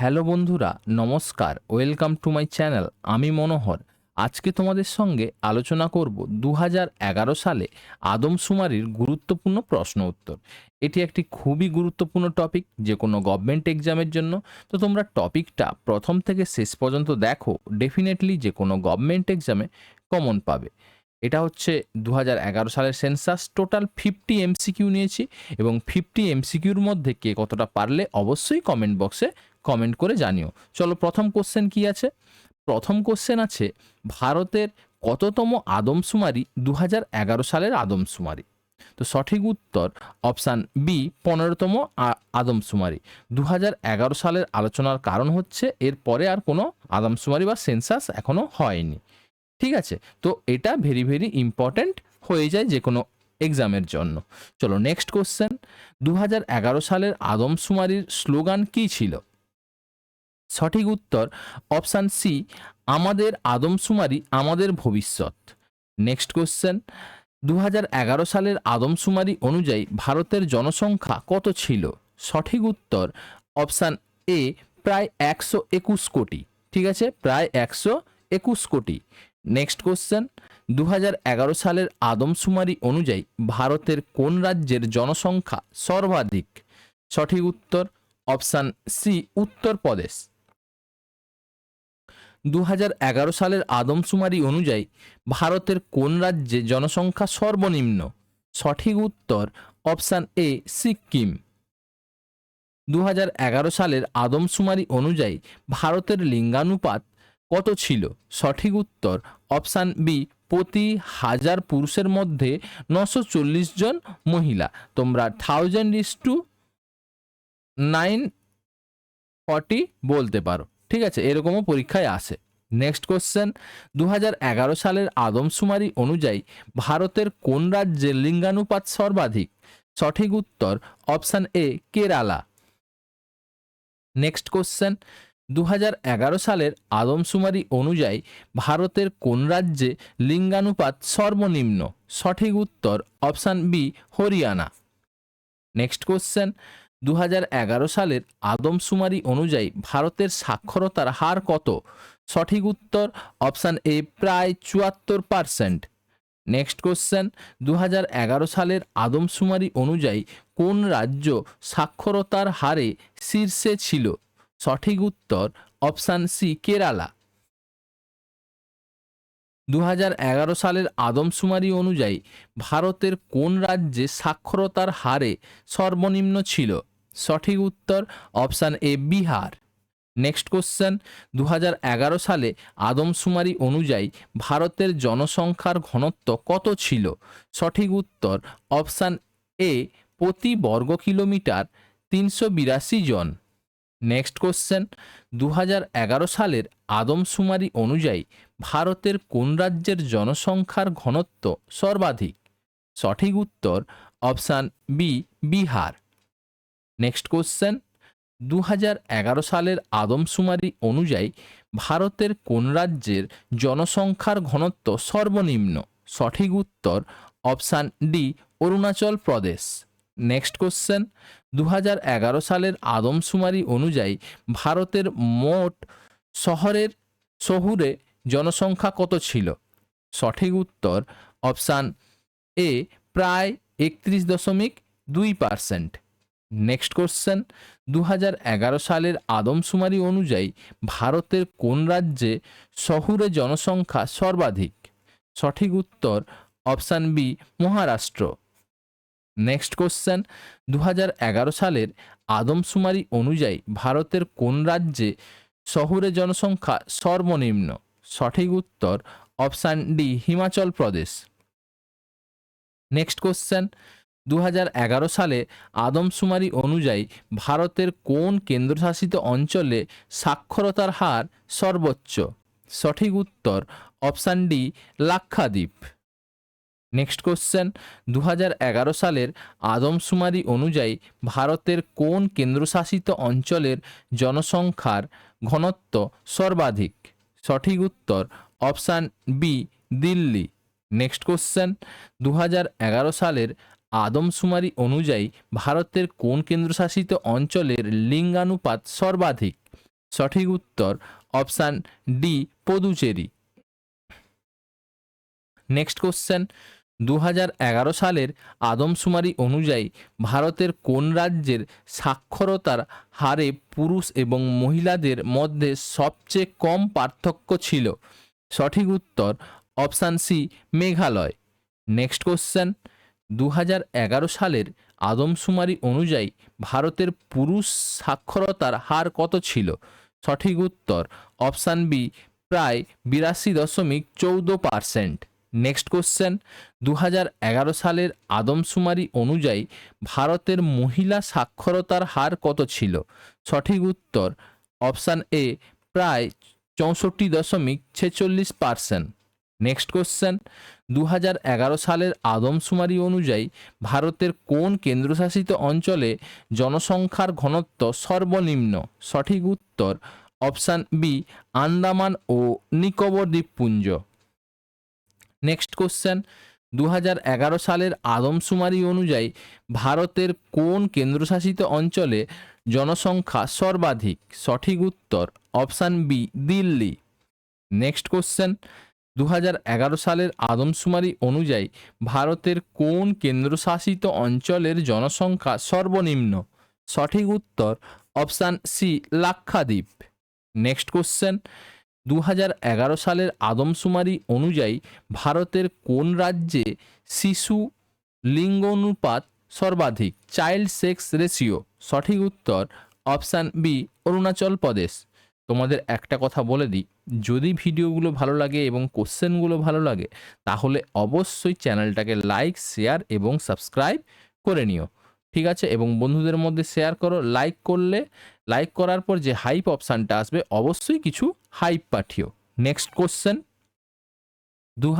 Hello বন্ধুরা, নমস্কার, welcome to my channel, আমি মনোহর। আজকে তোমাদের সঙ্গে আলোচনা করব দু সালে আদমশুমারির গুরুত্বপূর্ণ প্রশ্ন উত্তর। এটি একটি খুবই গুরুত্বপূর্ণ টপিক যে কোনো গভর্নমেন্ট এক্সামের জন্য। তো তোমরা টপিকটা প্রথম থেকে শেষ পর্যন্ত দেখো, ডেফিনেটলি যে কোনো গভর্নমেন্ট এক্সামে কমন পাবে। এটা হচ্ছে দু সালের সেন্সাস, টোটাল ফিফটি এমসিকিউ নিয়েছি এবং ফিফটি এমসিকিউর মধ্যে কে কতটা পারলে অবশ্যই কমেন্ট বক্সে কমেন্ট করে জানিও। চলো প্রথম কোশ্চেন কি আছে? প্রথম কোশ্চেন আছে, ভারতের কততম আদমশুমারি দু এগারো সালের আদমশুমারি তো সঠিক উত্তর অপশান বি পনেরোতম আদমশুমারি দু এগারো সালের আলোচনার কারণ হচ্ছে, এর পরে আর কোনো আদমশুমারি বা সেন্সাস এখনও হয়নি। ঠিক আছে? তো এটা ভেরি ভেরি ইম্পর্ট্যান্ট হয়ে যায় যে কোনো এক্সামের জন্য। চলো নেক্সট কোশ্চেন দু এগারো সালের আদমশুমারির স্লোগান কী ছিল? সঠিক উত্তর অপশান সি, আমাদের আদমশুমারি, আমাদের ভবিষ্যৎ। নেক্সট কোশ্চেন দু সালের আদমশুমারি অনুযায়ী ভারতের জনসংখ্যা কত ছিল? সঠিক উত্তর অপশান এ, প্রায় একশো একুশ কোটি। ঠিক আছে? প্রায় একশো একুশ কোটি। নেক্সট কোশ্চেন দু সালের আদমশুমারি অনুযায়ী ভারতের কোন রাজ্যের জনসংখ্যা সর্বাধিক? সঠিক উত্তর অপশান সি, উত্তরপ্রদেশ। দু সালের আদমশুমারি অনুযায়ী ভারতের কোন রাজ্যে জনসংখ্যা সর্বনিম্ন? সঠিক উত্তর অপশান এ, সিকিম। দু সালের আদমশুমারি অনুযায়ী ভারতের লিঙ্গানুপাত কত ছিল? সঠিক উত্তর অপশান বি, প্রতি হাজার পুরুষের মধ্যে নশো জন মহিলা। তোমরা thousand is two nine forty বলতে পারো। ঠিক আছে, এরকমও পরীক্ষায় আসে। নেক্সট কোশ্চেন দু সালের আদমশুমারি অনুযায়ী ভারতের কোন রাজ্যের লিঙ্গানুপাত সর্বাধিক? সঠিক উত্তর option A Kerala. Next question দু সালের আদমশুমারি অনুযায়ী ভারতের কোন রাজ্যে লিঙ্গানুপাত সর্বনিম্ন? সঠিক উত্তর option B Haryana. Next question দু সালের আদমশুমারি অনুযায়ী ভারতের সাক্ষরতার হার কত? সঠিক উত্তর অপশান এ প্রায় চুয়াত্তর পারসেন্ট। নেক্সট কোশ্চেন দু সালের আদমশুমারি অনুযায়ী কোন রাজ্য সাক্ষরতার হারে শীর্ষে ছিল? সঠিক উত্তর অপশান সি, কেরালা। দু সালের আদমশুমারি অনুযায়ী ভারতের কোন রাজ্যে সাক্ষরতার হারে সর্বনিম্ন ছিল? সঠিক উত্তর option A, Bihar. Next question দু সালে আদমশুমারি অনুযায়ী ভারতের জনসংখ্যার ঘনত্ব কত ছিল? সঠিক উত্তর অপশান এ, প্রতি বর্গ কিলোমিটার তিনশো বিরাশি জন। নেক্সট কোশ্চেন দু সালের আদমশুমারি অনুযায়ী ভারতের কোন রাজ্যের জনসংখ্যার ঘনত্ব সর্বাধিক? সঠিক উত্তর option B, Bihar. Next question দু সালের আদমশুমারি অনুযায়ী ভারতের কোন রাজ্যের জনসংখ্যার ঘনত্ব সর্বনিম্ন? সঠিক উত্তর option D, Arunachal Pradesh. Next question দু সালের আদমশুমারি অনুযায়ী ভারতের মোট শহরের শহুরে জনসংখ্যা কত ছিল? সঠিক উত্তর অপশান এ প্রায় একত্রিশ দশমিক দুই পার্সেন্ট নেক্সট কোশ্চেন দু সালের আদমশুমারি অনুযায়ী ভারতের কোন রাজ্যে শহুরে জনসংখ্যা সর্বাধিক? সঠিক উত্তর option B Maharashtra. Next question দু সালের আদমশুমারি অনুযায়ী ভারতের কোন রাজ্যে শহুরে জনসংখ্যা সর্বনিম্ন? সঠিক উত্তর option D, Himachal Pradesh. Next question দু সালে আদমশুমারি অনুযায়ী ভারতের কোন কেন্দ্রশাসিত অঞ্চলে সাক্ষরতার হার সর্বোচ্চ? সঠিক উত্তর option D, Lakshadweep. Next question দু সালের আদমশুমারি অনুযায়ী ভারতের কোন কেন্দ্রশাসিত অঞ্চলের জনসংখ্যার ঘনত্ব সর্বাধিক? সঠিক উত্তর option B Delhi. Next question দু সালের আদমশুমারি অনুযায়ী ভারতের কোন কেন্দ্রশাসিত অঞ্চলের লিঙ্গানুপাত সর্বাধিক? সঠিক উত্তর option D Puducherry. Next question দু সালের আদমশুমারি অনুযায়ী ভারতের কোন রাজ্যের সাক্ষরতার হারে পুরুষ এবং মহিলাদের মধ্যে সবচেয়ে কম পার্থক্য ছিল? সঠিক উত্তর option C, Meghalaya. Next question. দু সালের আদমশুমারি অনুযায়ী ভারতের পুরুষ সাক্ষরতার হার কত ছিল? সঠিক উত্তর অপশান বি, প্রায় বিরাশি দশমিক চৌদ্দ পারসেন্ট। নেক্সট কোশ্চেন দু সালের আদমশুমারি অনুযায়ী ভারতের মহিলা সাক্ষরতার হার কত ছিল? সঠিক উত্তর অপশান এ প্রায় চৌষট্টি দশমিক ছেচল্লিশ পারসেন্ট নেক্সট কোশ্চেন দু সালের আদমশুমারি অনুযায়ী ভারতের কোন কেন্দ্রশাসিত অঞ্চলে জনসংখ্যার ঘনত্ব সর্বনিম্ন? সঠিক উত্তর অপশান বি আন্দামান ও নিকোবর দ্বীপপুঞ্জ। নেক্সট কোশ্চেন দু সালের আদমশুমারি অনুযায়ী ভারতের কোন কেন্দ্রশাসিত অঞ্চলে জনসংখ্যা সর্বাধিক? সঠিক উত্তর option B Delhi. Next question দু সালের আদমশুমারি অনুযায়ী ভারতের কোন কেন্দ্রশাসিত অঞ্চলের জনসংখ্যা সর্বনিম্ন? সঠিক উত্তর option C Lakshadweep. Next question দু সালের আদমশুমারি অনুযায়ী ভারতের কোন রাজ্যে শিশু লিঙ্গ অনুপাত সর্বাধিক? Child sex ratio. সঠিক উত্তর অপশান বি অরুণাচল প্রদেশ। তোমাদের একটা কথা বলে দিই, যদি ভিডিওগুলো ভালো লাগে এবং কোশ্চেনগুলো ভালো লাগে, তাহলে অবশ্যই চ্যানেলটাকে লাইক, শেয়ার এবং সাবস্ক্রাইব করে নিও। ঠিক আছে? এবং বন্ধুদের মধ্যে শেয়ার করো লাইক করলে লাইক করার পর যে হাইপ অপশানটা আসবে, অবশ্যই কিছু হাইপ পাঠিও। নেক্সট কোশ্চেন দু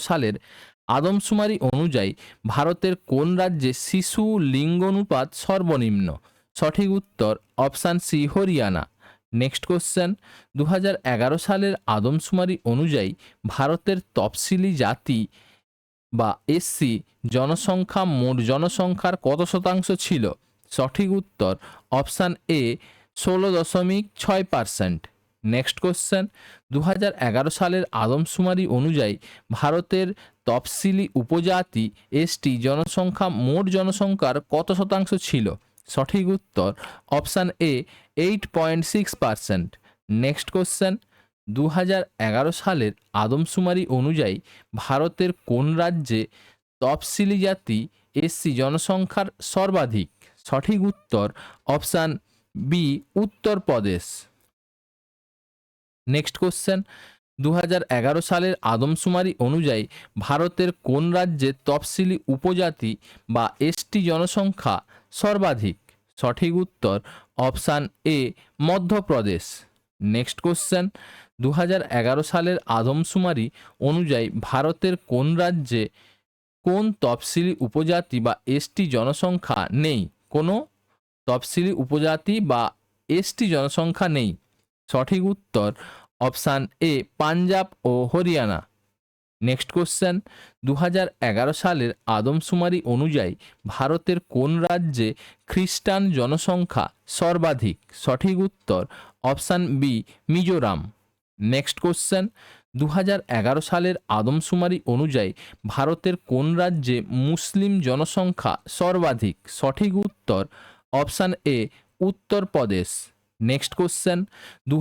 সালের আদমশুমারি অনুযায়ী ভারতের কোন রাজ্যে শিশু লিঙ্গ অনুপাত সর্বনিম্ন? সঠিক উত্তর option C Haryana. Next question দু সালের আদমশুমারি অনুযায়ী ভারতের তফসিলি জাতি বা এসসি, জনসংখ্যা মোট জনসংখ্যার কত শতাংশ ছিল? সঠিক উত্তর অপশান এ, ষোলো দশমিক ছয় পার্সেন্ট নেক্সট কোশ্চেন দু সালের আদমশুমারি অনুযায়ী ভারতের তফসিলি উপজাতি এসটি জনসংখ্যা মোট জনসংখ্যার কত শতাংশ ছিল? সঠিক উত্তর option A eight point six percent next question দু সালের আদমশুমারি অনুযায়ী ভারতের কোন রাজ্যে তফসিলি জাতি এসসি জনসংখ্যার সর্বাধিক? সঠিক উত্তর option B, Uttar Pradesh. Next question. দু সালের আদমশুমারি অনুযায়ী ভারতের কোন রাজ্যে তফসিলি উপজাতি বা এসটি জনসংখ্যা সর্বাধিক? সঠিক উত্তর option A, Madhya Pradesh. Next question. দু সালের আদমশুমারি অনুযায়ী ভারতের কোন রাজ্যে কোন তফসিলি উপজাতি বা এসটি জনসংখ্যা নেই? কোনো তফসিলি উপজাতি বা এসটি জনসংখ্যা নেই। সঠিক উত্তর অপশান এ, পাঞ্জাব ও হরিয়ানা। নেক্সট কোশ্চেন দু সালের আদমশুমারি অনুযায়ী ভারতের কোন রাজ্যে খ্রিস্টান জনসংখ্যা সর্বাধিক? সঠিক উত্তর option B, Mizoram. Next question দু সালের আদমশুমারি অনুযায়ী ভারতের কোন রাজ্যে মুসলিম জনসংখ্যা সর্বাধিক? সঠিক উত্তর option A Uttar Pradesh next question দু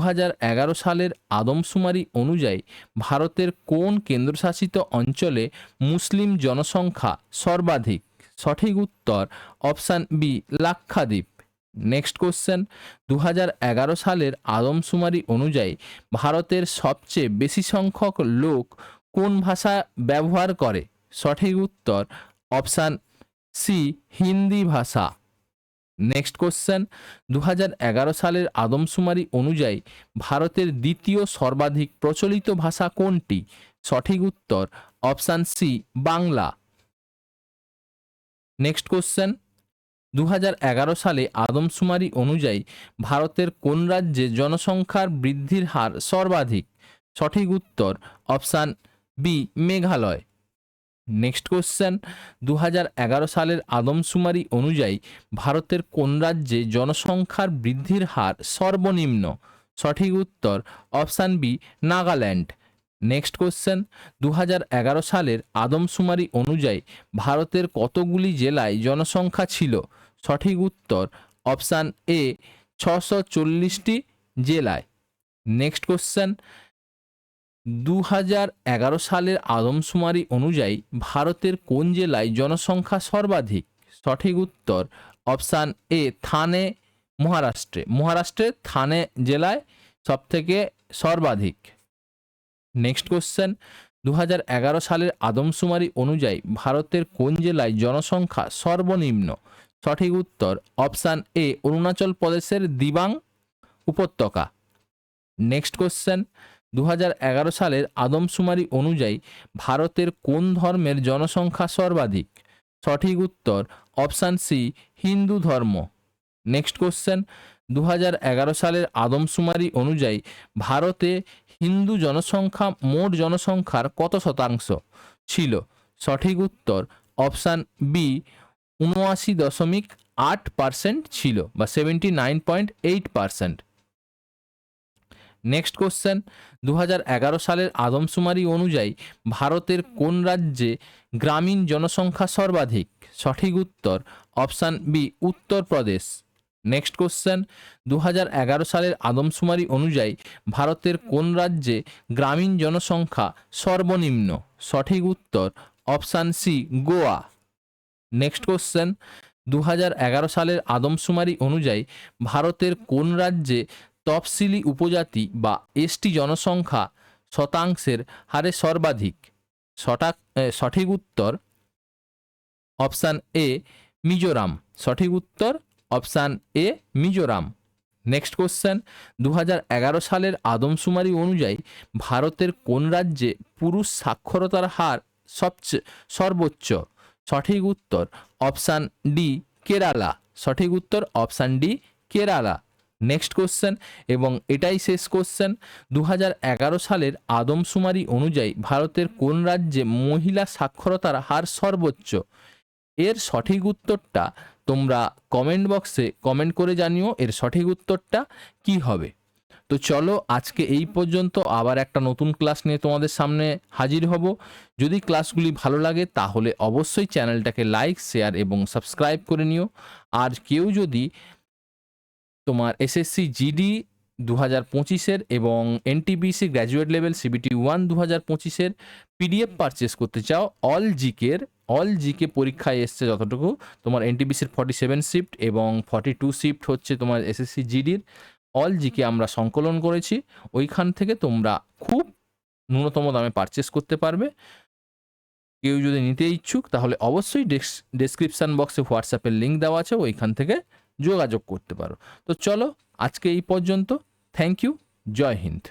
সালের আদমশুমারি অনুযায়ী ভারতের কোন কেন্দ্রশাসিত অঞ্চলে মুসলিম জনসংখ্যা সর্বাধিক? সঠিক উত্তর option B Lakshadweep. Next question দু সালের আদমশুমারি অনুযায়ী ভারতের সবচেয়ে বেশি সংখ্যক লোক কোন ভাষা ব্যবহার করে? সঠিক উত্তর অপশান সি হিন্দি ভাষা। নেক্সট কোশ্চেন দু সালের আদমশুমারি অনুযায়ী ভারতের দ্বিতীয় সর্বাধিক প্রচলিত ভাষা কোনটি? সঠিক উত্তর option C Bangla. Next question দু সালে আদমশুমারি অনুযায়ী ভারতের কোন রাজ্যে জনসংখ্যার বৃদ্ধির হার সর্বাধিক? সঠিক উত্তর option B, Meghalaya. Next question দু সালের আদমশুমারি অনুযায়ী ভারতের কোন রাজ্যে জনসংখ্যার বৃদ্ধির হার সর্বনিম্ন? সঠিক উত্তর option B, Nagaland. Next question দু হাজার এগারো সালের আদমশুমারি অনুযায়ী ভারতের কতগুলি জেলায় জনসংখ্যা ছিল? সঠিক উত্তর অপশান এ ছশো চল্লিশটি জেলায়। Next question. দু সালের আদমশুমারি অনুযায়ী ভারতের কোন জেলায় জনসংখ্যা সর্বাধিক? সঠিক উত্তর অপশান এ থানে, মহারাষ্ট্রে। মহারাষ্ট্রের থানে জেলায় সবথেকে সর্বাধিক। Next question. দু সালের আদমশুমারি অনুযায়ী ভারতের কোন জেলায় জনসংখ্যা সর্বনিম্ন? সঠিক উত্তর অপশান এ, অরুণাচল প্রদেশের দিবাং উপত্যকা। নেক্সট কোশ্চেন দু সালের আদমশুমারি অনুযায়ী ভারতের কোন ধর্মের জনসংখ্যা সর্বাধিক? সঠিক উত্তর অপশান সি, হিন্দু ধর্ম। নেক্সট কোশ্চেন দু সালের আদমশুমারি অনুযায়ী ভারতে হিন্দু জনসংখ্যা মোট জনসংখ্যার কত শতাংশ? ছিল সঠিক উত্তর অপশান বি উনআশি দশমিক আট পার্সেন্ট ছিল বা seventy nine point eight percent. Next question দু সালের আদমশুমারি অনুযায়ী ভারতের কোন রাজ্যে গ্রামীণ জনসংখ্যা সর্বাধিক? সঠিক উত্তর option B Uttar Pradesh next question দু সালের আদমশুমারি অনুযায়ী ভারতের কোন রাজ্যে গ্রামীণ জনসংখ্যা সর্বনিম্ন? সঠিক উত্তর option C Goa. Next question দু সালের আদমশুমারি অনুযায়ী ভারতের কোন রাজ্যে তফসিলি উপজাতি বা এসটি জনসংখ্যা শতাংশের হারে সর্বাধিক? সটাক সঠিক উত্তর অপশান এ, মিজোরাম। সঠিক উত্তর option A, Mizoram. Next question দু সালের আদমশুমারি অনুযায়ী ভারতের কোন রাজ্যে পুরুষ সাক্ষরতার হার সবচেয়ে সর্বোচ্চ? সঠিক উত্তর অপশান ডি, কেরালা। সঠিক উত্তর option D, Kerala. Next question, এবং এটাই শেষ কোশ্চেন। দু সালের আদমশুমারি অনুযায়ী ভারতের কোন রাজ্যে মহিলা সাক্ষরতার হার সর্বোচ্চ? এর সঠিক উত্তরটা তোমরা কমেন্ট বক্সে কমেন্ট করে জানিও, এর সঠিক উত্তরটা কি হবে? তো চলো আজকে এই পর্যন্ত আবার একটা নতুন ক্লাস নিয়ে তোমাদের সামনে হাজির হব। যদি ক্লাসগুলি ভালো লাগে তাহলে অবশ্যই চ্যানেলটাকে লাইক শেয়ার এবং সাবস্ক্রাইব করে নিও। আর কেউ যদি তোমার এসএসসি জিডি দু হাজার পঁচিশের এবং NTPC graduate level CBT one দু হাজার পঁচিশের পিডিএফ পারচেস করতে চাও অল জিকের অল জিকে পরীক্ষায় এসছে যতটুকু, তোমার এনটিপিসির ফর্টি সেভেন শিফট এবং ফর্টি টু শিফট হচ্ছে তোমার এসএসসি জিডির অল জিকে আমরা সংকলন করেছি, ওইখান থেকে তোমরা খুব ন্যূনতম দামে পারচেস করতে পারবে। কেউ যদি নিতে ইচ্ছুক, তাহলে অবশ্যই ডেসক্রিপশান বক্সে হোয়াটসঅ্যাপের লিঙ্ক দেওয়া আছে, ওইখান থেকে যোগাযোগ করতে পারো। তো চলো, আজকে এই পর্যন্ত। থ্যাংক ইউ জয় হিন্দ।